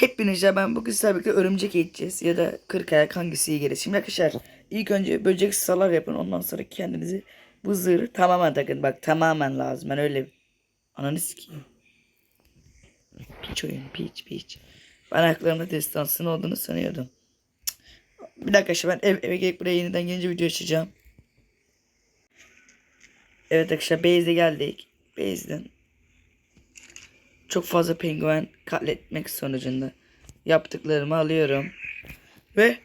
Hepinize ben bugün sizlerle birlikte örümcek eğiteceğiz ya da kırk ayak hangisi iyi gelir. Şimdi arkadaşlar ilk önce böcek salar yapın ondan sonra kendinizi bu zırhı tamamen takın. Bak tamamen lazım ben öyle ananı sikeyim. Piç oyun piç piç. Ben ayaklarımda destansın olduğunu sanıyordum. Bir dakika şimdi ben ev, eve gelip buraya yeniden gelince video açacağım. Evet arkadaşlar base'e geldik. Base'den çok fazla penguen katletmek sonucunda yaptıklarımı alıyorum. Ve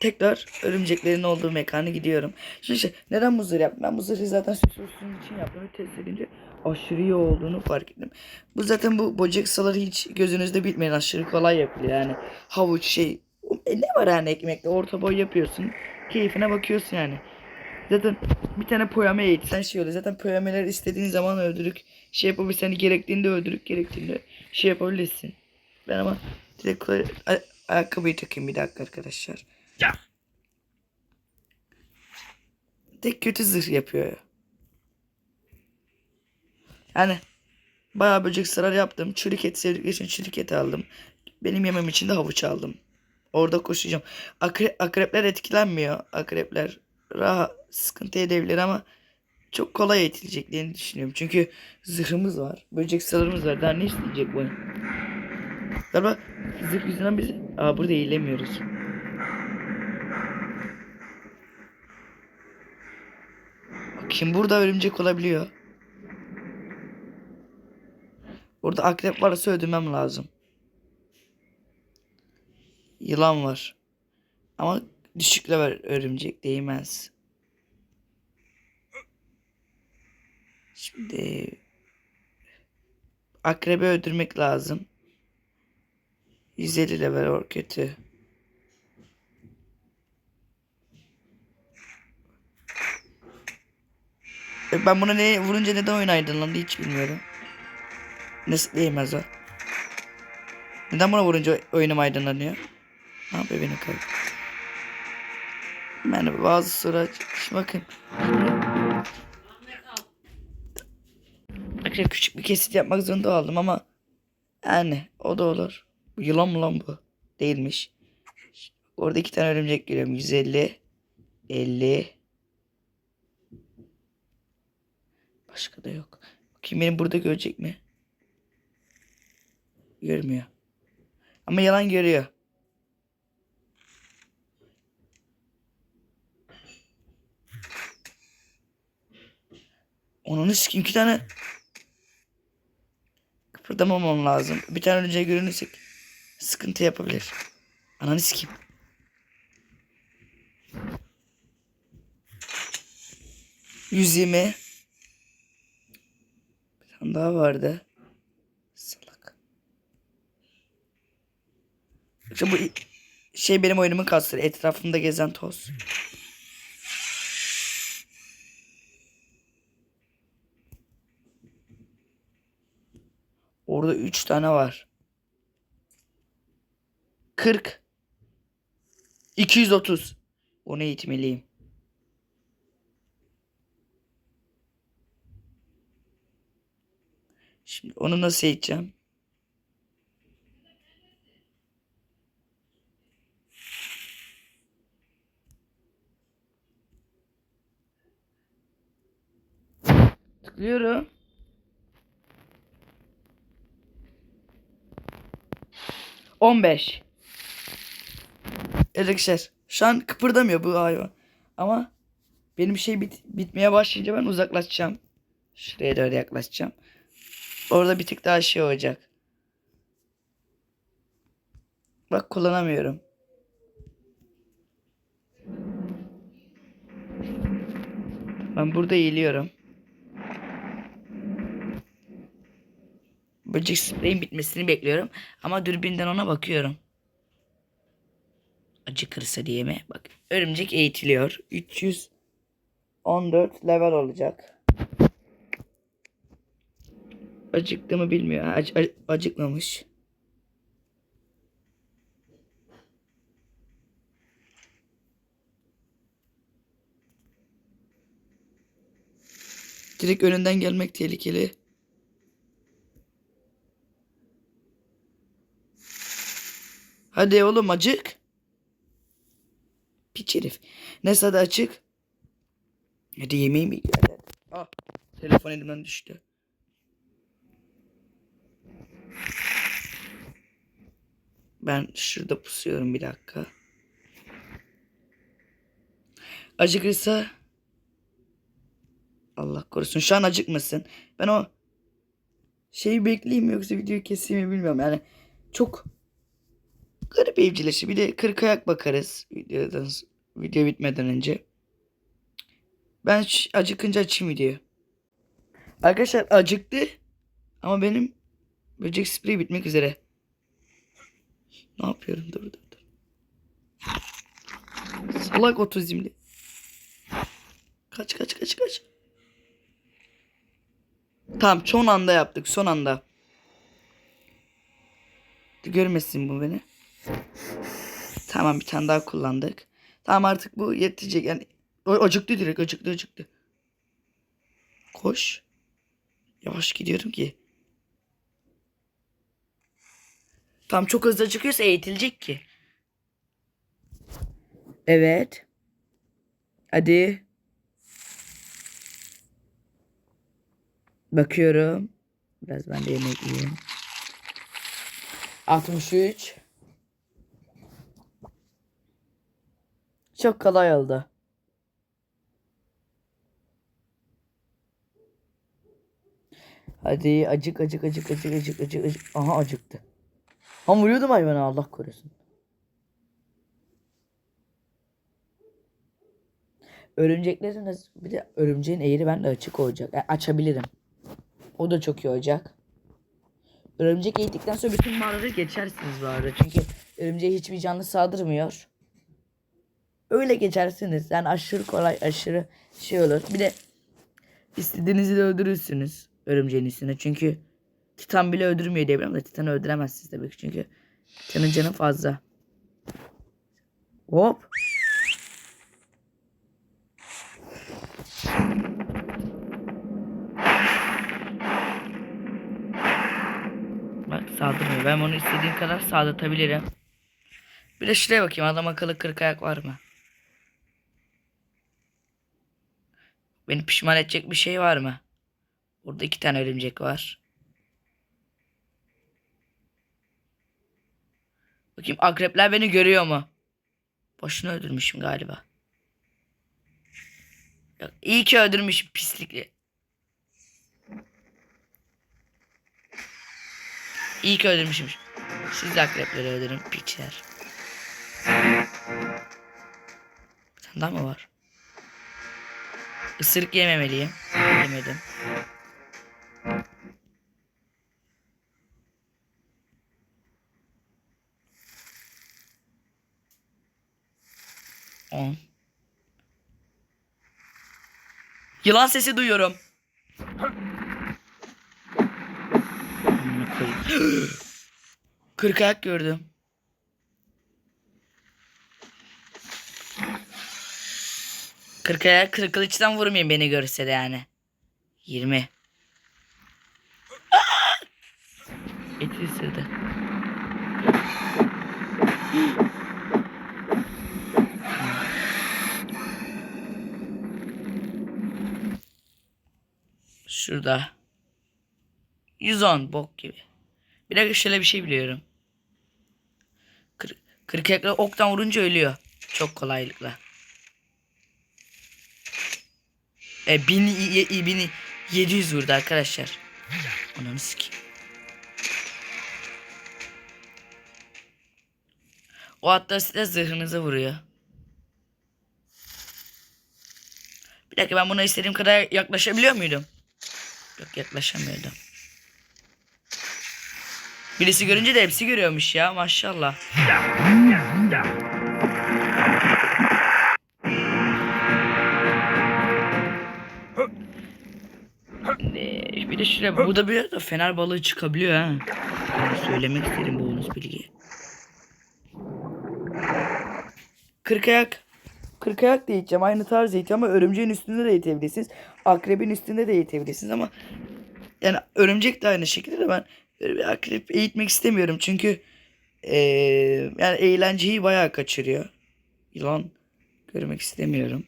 tekrar örümceklerin olduğu mekana gidiyorum. Şimdi işte neden zırh yaptım? Ben zırhı zaten süs olsun için yaptım ve test edince aşırı iyi olduğunu fark ettim. Bu zaten bu böcek saları hiç gözünüzde bitmeyen aşırı kolay yapılıyor yani. Havuç şey e ne var yani ekmekle orta boy yapıyorsun. Keyfine bakıyorsun yani. Zaten bir tane poyame eğitsen şey oluyor. Zaten poyameler istediğin zaman öldürük şey yapabilirsin. Hani gerektiğinde öldürük gerektiğinde şey yapabilirsin. Ben ama direkt ayakkabıyı takayım bir dakika arkadaşlar. Tek kötü zırh yapıyor. Yani bayağı böcek sarar yaptım. Çürük et sevdikleri için çürük et aldım. Benim yemem için de havuç aldım. Orada koşacağım. Akre- akrepler etkilenmiyor. Akrepler rahat sıkıntı edebilir ama çok kolay eğitileceklerini düşünüyorum. Çünkü zırhımız var. Böcek salarımız var. Daha ne isteyecek bu? Galiba zırh yüzünden biz... Aa burada eğilemiyoruz. Bakayım burada örümcek olabiliyor. Burada akrep varsa öldürmem lazım. Yılan var. Ama düşük level örümcek değmez. Şimdi akrebi öldürmek lazım. 150 level o kötü. E Ben buna ne vurunca neden oyun aydınlandı hiç bilmiyorum. Nasıl değmez o? Neden buna vurunca oyunum aydınlanıyor? Ne yapıyor benim karım? Yani bazı soru Şimdi bakın. Arkadaşlar küçük bir kesit yapmak zorunda oldum ama yani o da olur. Yılan mı lan bu? Değilmiş. Orada iki tane örümcek görüyorum. 150 50 Başka da yok. Bakayım benim burada görecek mi? Görmüyor. Ama yalan görüyor. Onun sikim iki tane kıpırdamamam lazım. Bir tane önce görünürsek sıkıntı yapabilir. Ananı sikim. Yüz. Bir tane daha vardı. Salak. İşte bu şey benim oyunumun kastırı. Etrafımda gezen toz. Orada 3 tane var. 40. 230. Onu eğitmeliyim. Şimdi onu nasıl eğiteceğim? Tıklıyorum. On beş. Evet arkadaşlar şu an kıpırdamıyor bu hayvan. Ama benim şey bit bitmeye başlayınca ben uzaklaşacağım. Şuraya doğru yaklaşacağım. Orada bir tık daha şey olacak. Bak kullanamıyorum. Ben burada eğiliyorum. Böcek spreyin bitmesini bekliyorum. Ama dürbünden ona bakıyorum. Acıkırsa diye mi? Bak örümcek eğitiliyor. 314 level olacak. Acıktı mı bilmiyor. Ac- acıkmamış. Direkt önünden gelmek tehlikeli. Hadi oğlum acık. Piç herif. Neyse hadi açık. Hadi yemeği mi geldi? Ah telefon elimden düştü. Ben şurada pusuyorum bir dakika. Acıkırsa Allah korusun şu an acıkmasın. Ben o şeyi bekleyeyim yoksa videoyu keseyim mi bilmiyorum. Yani çok garip evcileşi. Bir de kırk ayak bakarız videodan video bitmeden önce. Ben acıkınca açayım videoyu. Arkadaşlar acıktı ama benim böcek spreyi bitmek üzere. Ne yapıyorum? Dur dur dur. Salak otizmli. Kaç kaç kaç kaç. Tamam son anda yaptık son anda. Görmesin bu beni. Tamam bir tane daha kullandık. Tamam artık bu yetecek yani. Acıktı direkt acıktı acıktı. Koş. Yavaş gidiyorum ki. Tam çok hızlı acıkıyorsa eğitilecek ki. Evet. Hadi. Bakıyorum. Biraz ben de yemek yiyeyim. 63. Çok kolay oldu. Hadi acık acık acık acık acık acık acık. Aha acıktı. Ama vuruyordum hayvana Allah korusun. Örümceklerin de- bir de örümceğin eğri bende açık olacak. Yani açabilirim. O da çok iyi olacak. Örümcek eğittikten sonra bütün mağaraları geçersiniz bu arada. Çünkü örümceğe hiçbir canlı saldırmıyor. Öyle geçersiniz. Yani aşırı kolay, aşırı şey olur. Bir de istediğinizi de öldürürsünüz örümceğin üstüne. Çünkü Titan bile öldürmüyor diye biliyorum Titan'ı öldüremezsiniz tabii ki. Çünkü Titan'ın canı fazla. Hop. Bak saldırmıyor. Ben onu istediğim kadar saldırtabilirim. Bir de şuraya bakayım adam akıllı kırk ayak var mı? Beni pişman edecek bir şey var mı? Burada iki tane örümcek var. Bakayım akrepler beni görüyor mu? Boşuna öldürmüşüm galiba. Yok, iyi ki öldürmüşüm pislikli. İyi ki öldürmüşüm. Siz de akrepleri öldürün piçler. Bir daha mı var? Isırık yememeliyim. Yemedim. On. Yılan sesi duyuyorum. Kırk ayak gördüm. Kırk ayak kırk kılıçtan vurmayayım beni görse de yani. Yirmi. Aa! Eti ısırdı. Şurada. 110 bok gibi. Bir dakika şöyle bir şey biliyorum. Kır, kırk ekle oktan vurunca ölüyor. Çok kolaylıkla. E, bin, y, y, bin, 700 vurdu arkadaşlar. Ananı sikeyim. O hatta size zırhınıza vuruyor. Bir dakika ben buna istediğim kadar yaklaşabiliyor muydum? Yok yaklaşamıyordum. Birisi görünce de hepsi görüyormuş ya maşallah. Ee, Bir de şuraya bu da fener balığı çıkabiliyor ha. Yani söylemek istedim bonus bilgi. Kırk ayak. Kırk ayak da eğiteceğim. Aynı tarz eğiteceğim ama örümceğin üstünde de eğitebilirsiniz. Akrebin üstünde de eğitebilirsiniz ama yani örümcek de aynı şekilde de ben bir akrep eğitmek istemiyorum. Çünkü Ee, yani eğlenceyi bayağı kaçırıyor. Yılan görmek istemiyorum.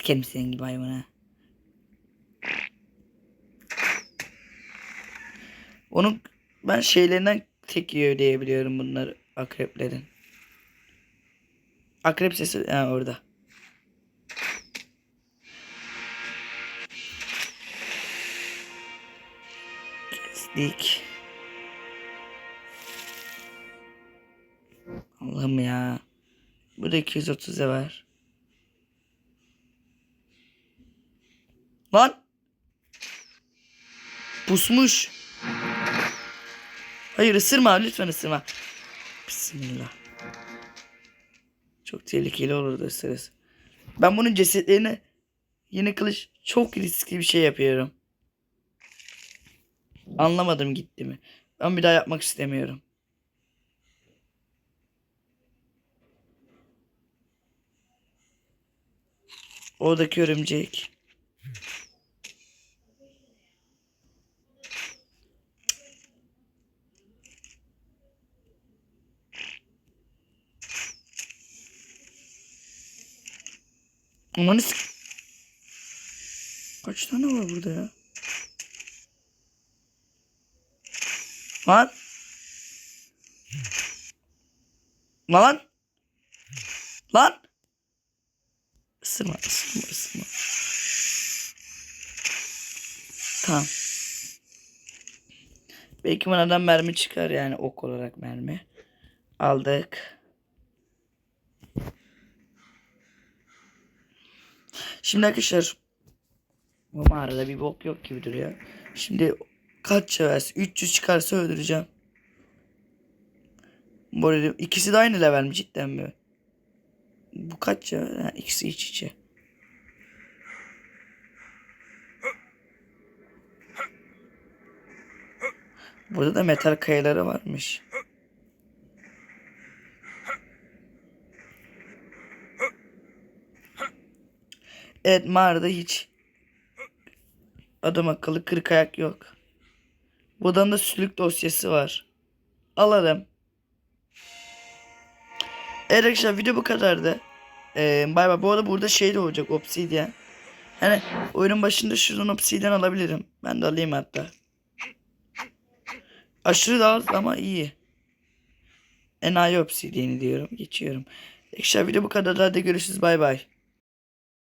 Sikerim senin gibi hayvana. Onun ben şeylerinden tek yiyor diye biliyorum bunları akreplerin. Akrep sesi ha, orada. Kestik. Allah'ım ya. Bu da 230'a var. Lan. Pusmuş. Hayır ısırma lütfen ısırma. Bismillah. Çok tehlikeli olurdu ısırırsa. Ben bunun cesetlerini yeni kılıç çok riskli bir şey yapıyorum. Anlamadım gitti mi. Ben bir daha yapmak istemiyorum. Oradaki örümcek. Aman Kaç tane var burada ya? Lan. Lan. Lan. Isırma, ısırma, ısırma. Tamam. Belki bunlardan mermi çıkar yani ok olarak mermi. Aldık. Şimdi arkadaşlar bu mağarada bir bok yok gibi duruyor. Şimdi kaç çeverse 300 çıkarsa öldüreceğim. Bu arada ikisi de aynı level mi cidden mi? Bu kaç ya? Ha, ikisi iç içe. Burada da metal kayaları varmış. Evet mağarada hiç adam akıllı kırk ayak yok. Buradan da sülük dosyası var. Alalım. Evet arkadaşlar video bu kadardı. Ee, bay bay. Bu arada burada şey de olacak obsidyen. Hani oyunun başında şuradan obsidyen alabilirim. Ben de alayım hatta. Aşırı da az ama iyi. Enayi obsidyeni diyorum. Geçiyorum. Arkadaşlar video bu kadar. Hadi görüşürüz. Bay bay.